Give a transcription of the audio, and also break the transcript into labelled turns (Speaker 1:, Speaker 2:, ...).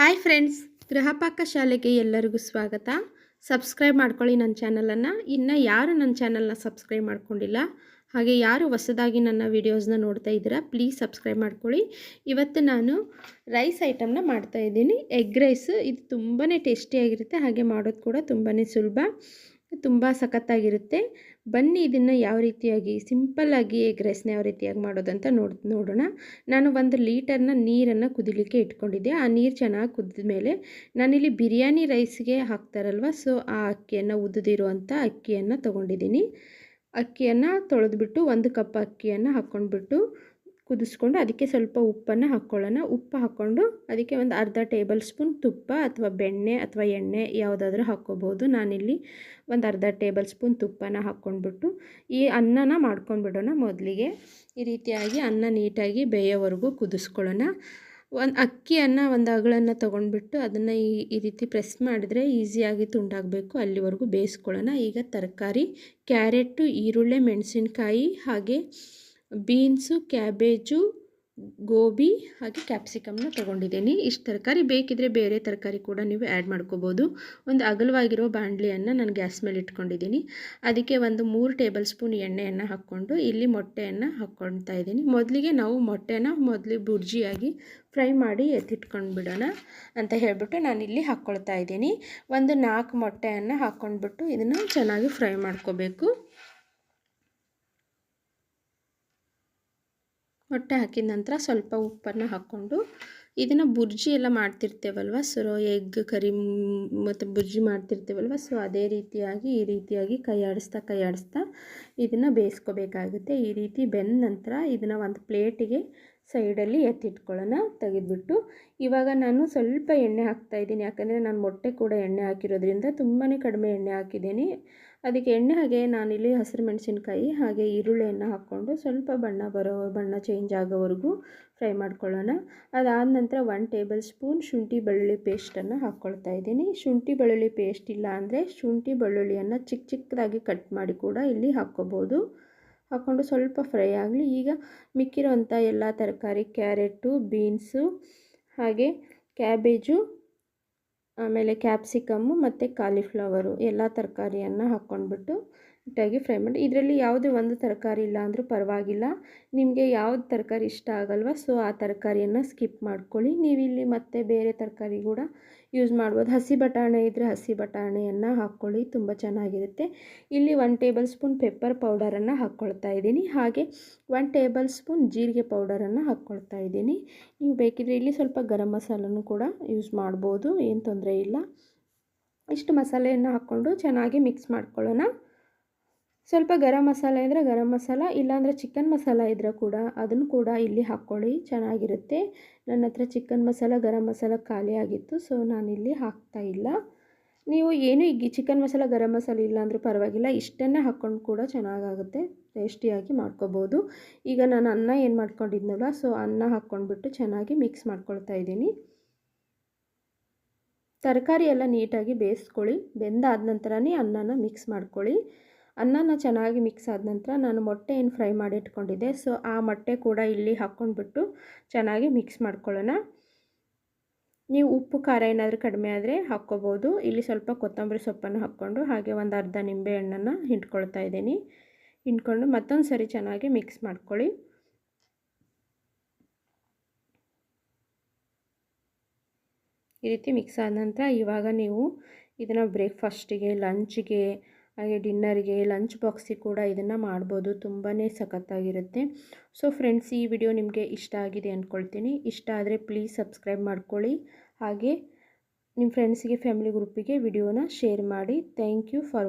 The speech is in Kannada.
Speaker 1: ಹಾಯ್ ಫ್ರೆಂಡ್ಸ್, ಗೃಹಪಾಕ ಶಾಲೆಗೆ ಎಲ್ಲರಿಗೂ ಸ್ವಾಗತ. ಸಬ್ಸ್ಕ್ರೈಬ್ ಮಾಡ್ಕೊಳ್ಳಿ ನನ್ನ ಚಾನಲನ್ನು. ಇನ್ನು ಯಾರು ನನ್ನ ಚಾನಲ್ನ ಸಬ್ಸ್ಕ್ರೈಬ್ ಮಾಡ್ಕೊಂಡಿಲ್ಲ, ಹಾಗೆ ಯಾರು ಹೊಸದಾಗಿ ನನ್ನ ವೀಡಿಯೋಸ್ನ ನೋಡ್ತಾ ಇದ್ದೀರಾ ಪ್ಲೀಸ್ ಸಬ್ಸ್ಕ್ರೈಬ್ ಮಾಡ್ಕೊಳ್ಳಿ. ಇವತ್ತು ನಾನು ರೈಸ್ ಐಟಮ್ನ ಮಾಡ್ತಾಯಿದ್ದೀನಿ ಎಗ್ ರೈಸ್ ಇದು ತುಂಬಾ ಟೇಸ್ಟಿಯಾಗಿರುತ್ತೆ ಹಾಗೆ ಮಾಡೋದು ಕೂಡ ತುಂಬಾ ಸುಲಭ. ತುಂಬ ಸಖತ್ತಾಗಿರುತ್ತೆ. ಬನ್ನಿ ಇದನ್ನು ಯಾವ ರೀತಿಯಾಗಿ ಸಿಂಪಲ್ಲಾಗಿ ಎಗ್ ರೈಸ್ನ ಯಾವ ರೀತಿಯಾಗಿ ಮಾಡೋದಂತ ನೋಡ್, ನೋಡೋಣ. ನಾನು ಒಂದು ಲೀಟರ್ನ ನೀರನ್ನು ಕುದಿಲಿಕ್ಕೆ ಇಟ್ಕೊಂಡಿದ್ದೆ. ಆ ನೀರು ಚೆನ್ನಾಗಿ ಕುದ್ದ ಮೇಲೆ ನಾನಿಲ್ಲಿ ಬಿರಿಯಾನಿ ರೈಸ್ಗೆ ಹಾಕ್ತಾರಲ್ವ, ಸೊ ಆ ಅಕ್ಕಿಯನ್ನು ಉದ್ದಿರುವಂಥ ಅಕ್ಕಿಯನ್ನು ತೊಗೊಂಡಿದ್ದೀನಿ. ಅಕ್ಕಿಯನ್ನು ತೊಳೆದ್ಬಿಟ್ಟು ಒಂದು ಕಪ್ ಅಕ್ಕಿಯನ್ನು ಹಾಕ್ಕೊಂಡ್ಬಿಟ್ಟು ಕುದಿಸ್ಕೊಂಡು ಅದಕ್ಕೆ ಸ್ವಲ್ಪ ಉಪ್ಪನ್ನು ಹಾಕ್ಕೊಳ್ಳೋಣ. ಉಪ್ಪು ಹಾಕ್ಕೊಂಡು ಅದಕ್ಕೆ ಒಂದು ಅರ್ಧ ಟೇಬಲ್ ಸ್ಪೂನ್ ತುಪ್ಪ ಅಥವಾ ಬೆಣ್ಣೆ ಅಥವಾ ಎಣ್ಣೆ ಯಾವುದಾದ್ರೂ ಹಾಕ್ಕೋಬೋದು. ನಾನಿಲ್ಲಿ ಒಂದು ಅರ್ಧ ಟೇಬಲ್ ಸ್ಪೂನ್ ತುಪ್ಪನ ಹಾಕ್ಕೊಂಡ್ಬಿಟ್ಟು ಈ ಅನ್ನನ ಮಾಡ್ಕೊಂಡ್ಬಿಡೋಣ ಮೊದಲಿಗೆ. ಈ ರೀತಿಯಾಗಿ ಅನ್ನ ನೀಟಾಗಿ ಬೇಯೋವರೆಗೂ ಕುದಿಸ್ಕೊಳ್ಳೋಣ. ಒಂದು ಅಕ್ಕಿಯನ್ನು ಒಂದು ಅಗಳನ್ನು ತೊಗೊಂಡ್ಬಿಟ್ಟು ಅದನ್ನು ಈ ಈ ರೀತಿ ಪ್ರೆಸ್ ಮಾಡಿದರೆ ಈಸಿಯಾಗಿ ತುಂಡಾಗಬೇಕು. ಅಲ್ಲಿವರೆಗೂ ಬೇಯಿಸ್ಕೊಳ್ಳೋಣ. ಈಗ ತರಕಾರಿ, ಕ್ಯಾರೆಟು, ಈರುಳ್ಳಿ, ಮೆಣಸಿನ್ಕಾಯಿ ಹಾಗೆ ಬೀನ್ಸು, ಕ್ಯಾಬೇಜು, ಗೋಬಿ ಹಾಗೆ ಕ್ಯಾಪ್ಸಿಕಮ್ನ ತೊಗೊಂಡಿದ್ದೀನಿ. ಇಷ್ಟು ತರಕಾರಿ ಬೇಕಿದ್ರೆ ಬೇರೆ ತರಕಾರಿ ಕೂಡ ನೀವು ಆ್ಯಡ್ ಮಾಡ್ಕೋಬೋದು. ಒಂದು ಅಗಲವಾಗಿರೋ ಬಾಣಲಿಯನ್ನು ನಾನು ಗ್ಯಾಸ್ ಮೇಲೆ ಇಟ್ಕೊಂಡಿದ್ದೀನಿ. ಅದಕ್ಕೆ ಒಂದು ಮೂರು ಟೇಬಲ್ ಸ್ಪೂನ್ ಎಣ್ಣೆಯನ್ನು ಹಾಕ್ಕೊಂಡು ಇಲ್ಲಿ ಮೊಟ್ಟೆಯನ್ನು ಹಾಕ್ಕೊಳ್ತಾ ಇದ್ದೀನಿ. ಮೊದಲಿಗೆ ನಾವು ಮೊಟ್ಟೆನ ಮೊದಲಿಗೆ ಬುರ್ಜಿಯಾಗಿ ಫ್ರೈ ಮಾಡಿ ಎತ್ತಿಟ್ಕೊಂಡು ಬಿಡೋಣ ಅಂತ ಹೇಳಿಬಿಟ್ಟು ಇಲ್ಲಿ ಹಾಕ್ಕೊಳ್ತಾ ಇದ್ದೀನಿ. ಒಂದು ನಾಲ್ಕು ಮೊಟ್ಟೆಯನ್ನು ಹಾಕ್ಕೊಂಡ್ಬಿಟ್ಟು ಇದನ್ನು ಚೆನ್ನಾಗಿ ಫ್ರೈ ಮಾಡ್ಕೋಬೇಕು. ಮೊಟ್ಟೆ ಹಾಕಿದ ನಂತರ ಸ್ವಲ್ಪ ಉಪ್ಪನ್ನು ಹಾಕ್ಕೊಂಡು ಇದನ್ನು ಬುರ್ಜಿ ಎಲ್ಲ ಮಾಡ್ತಿರ್ತೇವಲ್ವ? ಸೊ ಎಗ್ ಕರಿ ಮತ್ತು ಬುರ್ಜಿ ಮಾಡ್ತಿರ್ತೇವಲ್ವ? ಸೊ ಅದೇ ರೀತಿಯಾಗಿ, ಈ ರೀತಿಯಾಗಿ ಕೈ ಆಡಿಸ್ತಾ ಕೈ ಆಡಿಸ್ತಾ ಇದನ್ನು ಬೇಯಿಸ್ಕೋಬೇಕಾಗುತ್ತೆ. ಈ ರೀತಿ ಬೆಂದ ನಂತರ ಇದನ್ನು ಒಂದು ಪ್ಲೇಟಿಗೆ ಸೈಡಲ್ಲಿ ಎತ್ತಿಟ್ಕೊಳ್ಳೋಣ ತೆಗೆದುಬಿಟ್ಟು. ಇವಾಗ ನಾನು ಸ್ವಲ್ಪ ಎಣ್ಣೆ ಹಾಕ್ತಾಯಿದ್ದೀನಿ ಯಾಕಂದರೆ ನಾನು ಮೊಟ್ಟೆ ಕೂಡ ಎಣ್ಣೆ ಹಾಕಿರೋದ್ರಿಂದ ತುಂಬಾ ಕಡಿಮೆ ಎಣ್ಣೆ ಹಾಕಿದ್ದೀನಿ. ಅದಕ್ಕೆ ಎಣ್ಣೆ ಹಾಗೆ ನಾನಿಲ್ಲಿ ಹಸಿರು ಮೆಣಸಿನ್ಕಾಯಿ ಹಾಗೆ ಈರುಳ್ಳಿಯನ್ನು ಹಾಕ್ಕೊಂಡು ಸ್ವಲ್ಪ ಬಣ್ಣ ಬರೋ ಬಣ್ಣ ಚೇಂಜ್ ಆಗೋವರೆಗೂ ಫ್ರೈ ಮಾಡ್ಕೊಳ್ಳೋಣ. ಅದಾದ ನಂತರ ಒನ್ ಟೇಬಲ್ ಸ್ಪೂನ್ ಶುಂಠಿ ಬೆಳ್ಳುಳ್ಳಿ ಪೇಸ್ಟನ್ನು ಹಾಕ್ಕೊಳ್ತಾ ಇದ್ದೀನಿ. ಶುಂಠಿ ಬೆಳ್ಳುಳ್ಳಿ ಪೇಸ್ಟ್ ಇಲ್ಲ ಅಂದರೆ ಶುಂಠಿ ಬೆಳ್ಳುಳ್ಳಿಯನ್ನು ಚಿಕ್ಕ ಚಿಕ್ಕದಾಗಿ ಕಟ್ ಮಾಡಿ ಕೂಡ ಇಲ್ಲಿ ಹಾಕ್ಕೋಬೋದು. ಹಾಕ್ಕೊಂಡು ಸ್ವಲ್ಪ ಫ್ರೈ ಆಗಲಿ. ಈಗ ಮಿಕ್ಕಿರೋಂಥ ಎಲ್ಲ ತರಕಾರಿ, ಕ್ಯಾರೆಟು, ಬೀನ್ಸು, ಹಾಗೆ ಕ್ಯಾಬೇಜು, ಆಮೇಲೆ ಕ್ಯಾಪ್ಸಿಕಮ್ಮು ಮತ್ತು ಕಾಲಿಫ್ಲವರು ಎಲ್ಲ ತರಕಾರಿಯನ್ನು ಹಾಕ್ಕೊಂಡ್ಬಿಟ್ಟು ನೀಟಾಗಿ ಫ್ರೈ ಮಾಡಿ. ಇದರಲ್ಲಿ ಯಾವುದೇ ಒಂದು ತರಕಾರಿ ಇಲ್ಲ ಅಂದರೂ ಪರವಾಗಿಲ್ಲ. ನಿಮಗೆ ಯಾವ್ದು ತರಕಾರಿ ಇಷ್ಟ ಆಗಲ್ವ ಸೊ ಆ ತರಕಾರಿಯನ್ನು ಸ್ಕಿಪ್ ಮಾಡ್ಕೊಳ್ಳಿ. ನೀವಿಲ್ಲಿ ಮತ್ತೆ ಬೇರೆ ತರಕಾರಿ ಕೂಡ ಯೂಸ್ ಮಾಡ್ಬೋದು. ಹಸಿ ಬಟಾಣೆ ಇದ್ದರೆ ಹಸಿ ಬಟಾಣೆಯನ್ನು ಹಾಕ್ಕೊಳ್ಳಿ ತುಂಬ ಚೆನ್ನಾಗಿರುತ್ತೆ. ಇಲ್ಲಿ ಒನ್ ಟೇಬಲ್ ಸ್ಪೂನ್ ಪೆಪ್ಪರ್ ಪೌಡರನ್ನು ಹಾಕ್ಕೊಳ್ತಾ ಇದ್ದೀನಿ. ಹಾಗೆ ಒನ್ ಟೇಬಲ್ ಸ್ಪೂನ್ ಜೀರಿಗೆ ಪೌಡರನ್ನು ಹಾಕ್ಕೊಳ್ತಾ ಇದ್ದೀನಿ. ನೀವು ಬೇಕಿದ್ರೆ ಇಲ್ಲಿ ಸ್ವಲ್ಪ ಗರಂ ಮಸಾಲನೂ ಕೂಡ ಯೂಸ್ ಮಾಡ್ಬೋದು, ಏನು ತೊಂದರೆ ಇಲ್ಲ. ಇಷ್ಟು ಮಸಾಲೆಯನ್ನು ಹಾಕ್ಕೊಂಡು ಚೆನ್ನಾಗಿ ಮಿಕ್ಸ್ ಮಾಡ್ಕೊಳ್ಳೋಣ. ಸ್ವಲ್ಪ ಗರಂ ಮಸಾಲೆ ಇದ್ದರೆ ಗರಂ ಮಸಾಲ, ಇಲ್ಲಾಂದರೆ ಚಿಕನ್ ಮಸಾಲ ಇದ್ದರೆ ಕೂಡ ಅದನ್ನು ಕೂಡ ಇಲ್ಲಿ ಹಾಕ್ಕೊಳ್ಳಿ, ಚೆನ್ನಾಗಿರುತ್ತೆ. ನನ್ನ ಹತ್ರ ಚಿಕನ್ ಮಸಾಲ, ಗರಂ ಮಸಾಲ ಖಾಲಿ ಆಗಿತ್ತು, ಸೊ ನಾನಿಲ್ಲಿ ಹಾಕ್ತಾ ಇಲ್ಲ. ನೀವು ಏನು ಈಗ ಚಿಕನ್ ಮಸಾಲ, ಗರಂ ಮಸಾಲ ಇಲ್ಲ ಅಂದರೂ ಪರವಾಗಿಲ್ಲ, ಇಷ್ಟನ್ನೇ ಹಾಕ್ಕೊಂಡು ಕೂಡ ಚೆನ್ನಾಗಾಗುತ್ತೆ, ಟೇಸ್ಟಿಯಾಗಿ ಮಾಡ್ಕೋಬೋದು. ಈಗ ನಾನು ಅನ್ನ ಏನು ಮಾಡ್ಕೊಂಡಿದ್ನಲ್ಲ, ಸೊ ಅನ್ನ ಹಾಕ್ಕೊಂಡ್ಬಿಟ್ಟು ಚೆನ್ನಾಗಿ ಮಿಕ್ಸ್ ಮಾಡ್ಕೊಳ್ತಾ ಇದ್ದೀನಿ. ತರಕಾರಿ ಎಲ್ಲ ನೀಟಾಗಿ ಬೇಯಿಸ್ಕೊಳ್ಳಿ, ಬೆಂದಾದ ನಂತರನೇ ಅನ್ನನ ಮಿಕ್ಸ್ ಮಾಡ್ಕೊಳ್ಳಿ. ಅನ್ನನ ಚೆನ್ನಾಗಿ ಮಿಕ್ಸ್ ಆದ ನಂತರ ನಾನು ಮೊಟ್ಟೆ ಏನು ಫ್ರೈ ಮಾಡಿ ಇಟ್ಕೊಂಡಿದ್ದೆ. ಸೊ ಆ ಮೊಟ್ಟೆ ಕೂಡ ಇಲ್ಲಿ ಹಾಕ್ಕೊಂಡ್ಬಿಟ್ಟು ಚೆನ್ನಾಗಿ ಮಿಕ್ಸ್ ಮಾಡ್ಕೊಳ್ಳೋಣ. ನೀವು ಉಪ್ಪು, ಖಾರ ಏನಾದರೂ ಕಡಿಮೆ ಆದರೆ ಹಾಕ್ಕೋಬೋದು. ಇಲ್ಲಿ ಸ್ವಲ್ಪ ಕೊತ್ತಂಬರಿ ಸೊಪ್ಪನ್ನು ಹಾಕ್ಕೊಂಡು ಹಾಗೆ ಒಂದು ಅರ್ಧ ನಿಂಬೆ ಹಣ್ಣನ್ನು ಹಿಂಡ್ಕೊಳ್ತಾ ಇದ್ದೀನಿ. ಹಿಂಡ್ಕೊಂಡು ಮತ್ತೊಂದು ಸರಿ ಚೆನ್ನಾಗಿ ಮಿಕ್ಸ್ ಮಾಡ್ಕೊಳ್ಳಿ. ಈ ರೀತಿ ಮಿಕ್ಸ್ ಆದ ನಂತರ ಇವಾಗ ನೀವು ಇದನ್ನು ಬ್ರೇಕ್ಫಾಸ್ಟಿಗೆ ಲಂಚ್ಗೆ ಹಾಗೆ ಡಿನ್ನರ್ಗೆ ಲಂಚ್ ಬಾಕ್ಸಿಗೆ ಕೂಡ ಇದನ್ನು ಮಾಡ್ಬೋದು. ತುಂಬಾ ಸಖತ್ತಾಗಿರುತ್ತೆ. ಸೊ ಫ್ರೆಂಡ್ಸ್ ಈ ವಿಡಿಯೋ ನಿಮಗೆ ಇಷ್ಟ ಆಗಿದೆ ಅಂದ್ಕೊಳ್ತೀನಿ ಇಷ್ಟ ಆದರೆ ಪ್ಲೀಸ್ ಸಬ್ಸ್ಕ್ರೈಬ್ ಮಾಡ್ಕೊಳ್ಳಿ. ಹಾಗೆ ನಿಮ್ಮ ಫ್ರೆಂಡ್ಸಿಗೆ ಫ್ಯಾಮಿಲಿ ಗ್ರೂಪಿಗೆ ವಿಡಿಯೋನ ಶೇರ್ ಮಾಡಿ. Thank you for